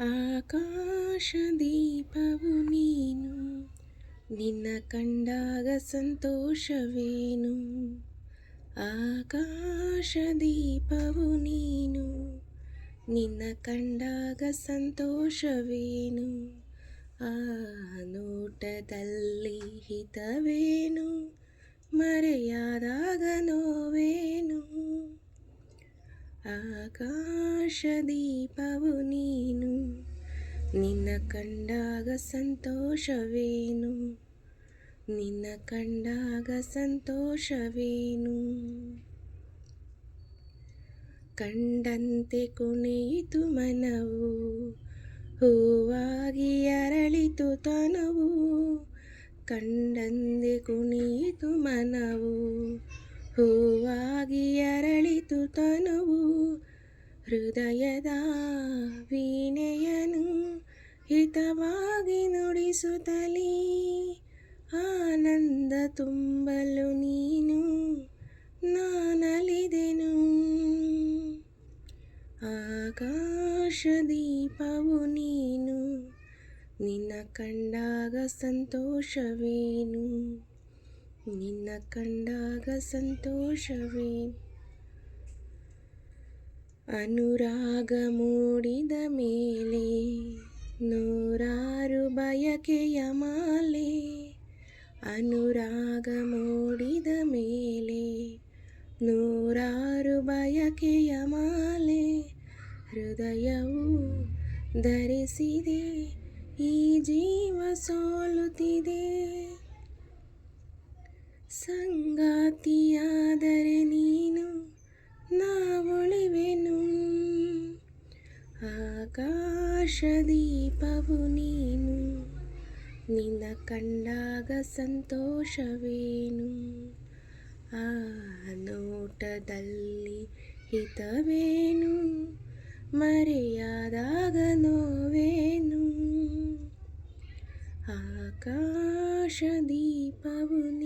ಆಕಾಶ ದೀಪವು ನೀನು, ನಿನ್ನ ಕಂಡಾಗ ಸಂತೋಷವೇನು? ಆಕಾಶ ದೀಪವು ನೀನು, ನಿನ್ನ ಕಂಡಾಗ ಸಂತೋಷವೇನು? ಆ ನೋಟದಲ್ಲಿ ಹಿತವೇನು? ಮರೆಯಾದಾಗ ನೋವೇನು? ಆಕಾಶ ದೀಪವು ನೀನು, ನಿನ್ನ ಕಂಡಾಗ ಸಂತೋಷವೇನು? ನಿನ್ನ ಕಂಡಾಗ ಸಂತೋಷವೇನು? ಕಂಡಂತೆ ಕುಣಿಯಿತು ಮನವು, ಹೂವಾಗಿ ಅರಳಿತು ತನವು, ಕಂಡಂತೆ ಕುಣಿಯಿತು ಮನವು. ಹೂವಾಗಿ ಅರಳಿತು ತನುವು. ಹೃದಯದ ವೀಣೆಯನು ಹಿತವಾಗಿ ನುಡಿಸುತ್ತಲೀ ಆನಂದ ತುಂಬಲು ನೀನು ನಾನಲಿದೆನು. ಆಕಾಶ ದೀಪವು ನೀನು, ನಿನ್ನ ಕಂಡಾಗ ಸಂತೋಷವೇನು? ನಿನ್ನ ಕಂಡಾಗ ಸಂತೋಷವೇ? ಅನುರಾಗ ಮೂಡಿದ ಮೇಲೆ ನೂರಾರು ಬಯಕೆಯ ಮಾಲೆ. ಅನುರಾಗ ಮೂಡಿದ ಮೇಲೆ ನೂರಾರು ಬಯಕೆಯ ಮಾಲೆ. ಹೃದಯವು ಧರಿಸಿದೆ, ಈ ಜೀವ ಸೋಲುತ್ತಿದೆ. ಸಂಗಾತಿಯಾದರೆ ನೀನು ನಾವೊಳಿವೆನು. ಆಕಾಶ ದೀಪವು ನೀನು, ನಿನ್ನ ಕಂಡಾಗ ಸಂತೋಷವೇನು. ಆ ನೋಟದಲ್ಲಿ ಹಿತವೇನು, ಮರೆಯಾದಾಗ ನೋವೇನು. ಆಕಾಶ ದೀಪವು